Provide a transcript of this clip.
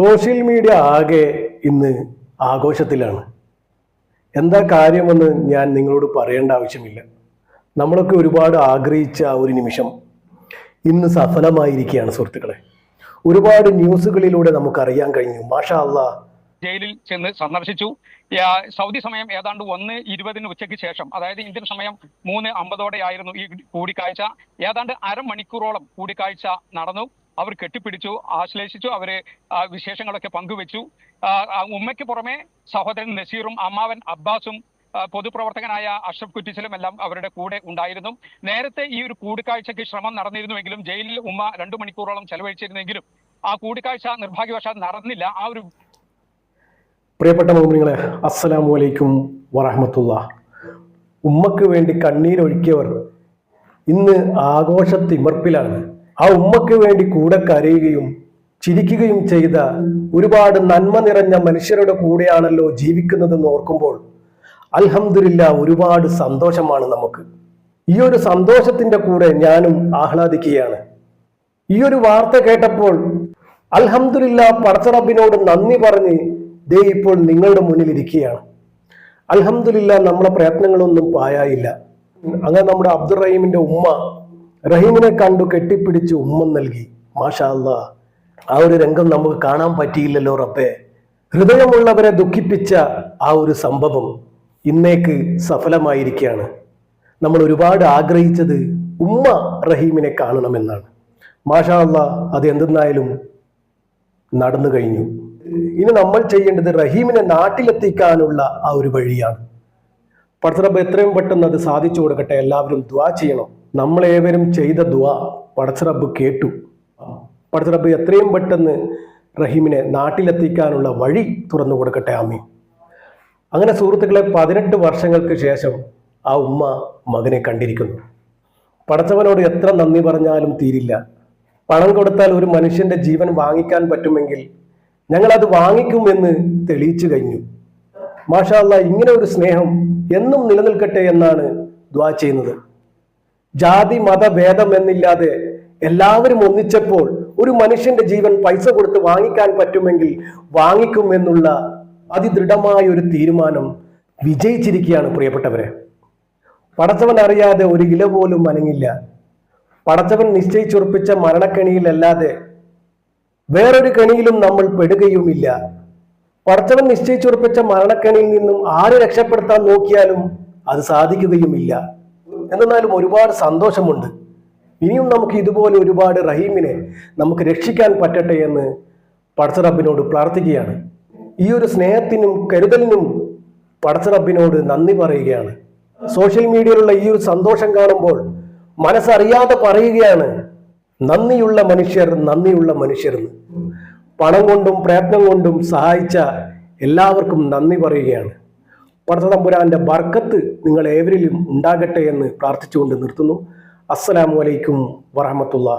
Social media ആകെ ഇന്ന് ആഘോഷത്തിലാണ്. എന്താ കാര്യമെന്ന് ഞാൻ നിങ്ങളോട് പറയേണ്ട ആവശ്യമില്ല. നമ്മളൊക്കെ ഒരുപാട് ആഗ്രഹിച്ച ഒരു നിമിഷം ഇന്ന് സഫലമായിരിക്കുകയാണ് സുഹൃത്തുക്കളെ. ഒരുപാട് ന്യൂസുകളിലൂടെ നമുക്കറിയാൻ കഴിഞ്ഞു. മാഷാ അല്ലാ ജയിലിൽ ചെന്ന് സന്ദർശിച്ചു. സൗദി സമയം ഏതാണ്ട് ഒന്ന് ഇരുപതിന് ഉച്ചയ്ക്ക് ശേഷം അതായത് ഇന്ത്യൻ സമയം മൂന്ന് അമ്പതോടെയായിരുന്നു ഈ കൂടിക്കാഴ്ച. ഏതാണ്ട് അരമണിക്കൂറോളം കൂടിക്കാഴ്ച നടന്നു. അവർ കെട്ടിപ്പിടിച്ചു ആശ്ലേഷിച്ചു അവർ വിശേഷങ്ങളൊക്കെ പങ്കുവെച്ചു. ഉമ്മയ്ക്ക് പുറമെ സഹോദരൻ നസീറും അമ്മാവൻ അബ്ബാസും പൊതുപ്രവർത്തകനായ അഷ്റഫ് കുറ്റിച്ചിലും എല്ലാം അവരുടെ കൂടെ ഉണ്ടായിരുന്നു. നേരത്തെ ഈ ഒരു കൂടിക്കാഴ്ചയ്ക്ക് ശ്രമം നടന്നിരുന്നുവെങ്കിലും ജയിലിൽ ഉമ്മ രണ്ടു മണിക്കൂറോളം ചെലവഴിച്ചിരുന്നെങ്കിലും ആ കൂടിക്കാഴ്ച നിർഭാഗ്യവശാൽ നടന്നില്ല. ആ ഒരു പ്രിയപ്പെട്ട മോമിനിങ്ങളെ അസ്സലാമു അലൈക്കും വറഹമത്തുള്ള. ഉമ്മക്ക് വേണ്ടി കണ്ണീരൊഴുക്കിയവർ ഇന്ന് ആഘോഷത്തിമർപ്പിലാണ്. ആ ഉമ്മക്ക് വേണ്ടി കൂടെ കരയുകയും ചിരിക്കുകയും ചെയ്ത ഒരുപാട് നന്മ നിറഞ്ഞ മനുഷ്യരുടെ കൂടെയാണല്ലോ ജീവിക്കുന്നതെന്ന് ഓർക്കുമ്പോൾ അൽഹംദുലില്ല ഒരുപാട് സന്തോഷമാണ് നമുക്ക്. ഈ ഒരു സന്തോഷത്തിന്റെ കൂടെ ഞാനും ആഹ്ലാദിക്കുകയാണ്. ഈ ഒരു വാർത്ത കേട്ടപ്പോൾ അൽഹംദുലില്ല പടച്ചറബിനോട് നന്ദി പറഞ്ഞ് ദേ ഇപ്പോൾ നിങ്ങളുടെ മുന്നിൽ ഇരിക്കുകയാണ് അൽഹംദുലില്ല നമ്മളെ പ്രയത്നങ്ങളൊന്നും പായായില്ല അങ്ങനെ നമ്മുടെ അബ്ദുറഹീമിന്റെ ഉമ്മ റഹീമിനെ കണ്ടു കെട്ടിപ്പിടിച്ച് ഉമ്മം നൽകി. മാഷാ അല്ലാ ആ ഒരു രംഗം നമുക്ക് കാണാൻ പറ്റിയില്ലല്ലോ റബ്ബേ. ഹൃദയമുള്ളവരെ ദുഃഖിപ്പിച്ച ആ ഒരു സംഭവം ഇന്നേക്ക് സഫലമായിരിക്കുകയാണ്. നമ്മൾ ഒരുപാട് ആഗ്രഹിച്ചത് ഉമ്മ റഹീമിനെ കാണണമെന്നാണ്. മാഷാ അല്ലാ അത് എന്തെന്നായാലും നടന്നു കഴിഞ്ഞു. ഇനി നമ്മൾ ചെയ്യേണ്ടത് റഹീമിനെ നാട്ടിലെത്തിക്കാനുള്ള ആ ഒരു വഴിയാണ്. പഠിത്തറബ് എത്രയും പെട്ടെന്ന് അത് സാധിച്ചു കൊടുക്കട്ടെ. എല്ലാവരും ദ്വാ ചെയ്യണം. നമ്മളേവരും ചെയ്ത ദ്വാ പടച്ചറബ് കേട്ടു. പടച്ചറബ് എത്രയും പെട്ടെന്ന് റഹീമിനെ നാട്ടിലെത്തിക്കാനുള്ള വഴി തുറന്നു കൊടുക്കട്ടെ അമ്മി അങ്ങനെ സുഹൃത്തുക്കളെ പതിനെട്ട് വർഷങ്ങൾക്ക് ശേഷം ആ ഉമ്മ മകനെ കണ്ടിരിക്കുന്നു. പടച്ചവനോട് എത്ര നന്ദി പറഞ്ഞാലും തീരില്ല. പണം കൊടുത്താൽ ഒരു മനുഷ്യന്റെ ജീവൻ വാങ്ങിക്കാൻ പറ്റുമെങ്കിൽ ഞങ്ങൾ അത് വാങ്ങിക്കുമെന്ന് തെളിയിച്ചു കഴിഞ്ഞു. മാഷാല്ല ഇങ്ങനെ ഒരു സ്നേഹം എന്നും നിലനിൽക്കട്ടെ എന്നാണ് ദ്വാ ചെയ്യുന്നത്. ജാതി മത ഭേദം എന്നില്ലാതെ എല്ലാവരും ഒന്നിച്ചപ്പോൾ ഒരു മനുഷ്യന്റെ ജീവൻ പൈസ കൊടുത്ത് വാങ്ങിക്കാൻ പറ്റുമെങ്കിൽ വാങ്ങിക്കുമെന്നുള്ള അതിദൃഢമായ ഒരു തീരുമാനം വിജയിച്ചിരിക്കുകയാണ് പ്രിയപ്പെട്ടവരെ. പടച്ചവൻ അറിയാതെ ഒരു ഇല പോലും അനങ്ങില്ല. പടച്ചവൻ നിശ്ചയിച്ചുറപ്പിച്ച മരണക്കെണിയിലല്ലാതെ വേറൊരു കെണിയിലും നമ്മൾ പെടുകയുമില്ല. പടച്ചവൻ നിശ്ചയിച്ചുറപ്പിച്ച മരണക്കെണിയിൽ നിന്നും ആര് രക്ഷപ്പെടുത്താൻ നോക്കിയാലും അത് സാധിക്കുകയുമില്ല. എന്നാലും ഒരുപാട് സന്തോഷമുണ്ട്. ഇനിയും നമുക്ക് ഇതുപോലെ ഒരുപാട് റഹീമിനെ നമുക്ക് രക്ഷിക്കാൻ പറ്റട്ടെ എന്ന് പടച്ചറബിനോട് പ്രാർത്ഥിക്കുകയാണ്. ഈ ഒരു സ്നേഹത്തിനും കരുതലിനും പടച്ചറബിനോട് നന്ദി പറയുകയാണ്. സോഷ്യൽ മീഡിയയിലുള്ള ഈ ഒരു സന്തോഷം കാണുമ്പോൾ മനസ്സറിയാതെ പറയുകയാണ് നന്ദിയുള്ള മനുഷ്യർ നന്ദിയുള്ള മനുഷ്യർന്ന് പണം കൊണ്ടും പ്രയത്നം കൊണ്ടും സഹായിച്ച എല്ലാവർക്കും നന്ദി പറയുകയാണ്. പടത്തമ്പുരാന്റെ ബർക്കത്ത് നിങ്ങൾ ഏവരിലും ഉണ്ടാകട്ടെ എന്ന് പ്രാർത്ഥിച്ചുകൊണ്ട് നിർത്തുന്നു. അസ്സലാമു അലൈക്കും വറഹമത്തുള്ള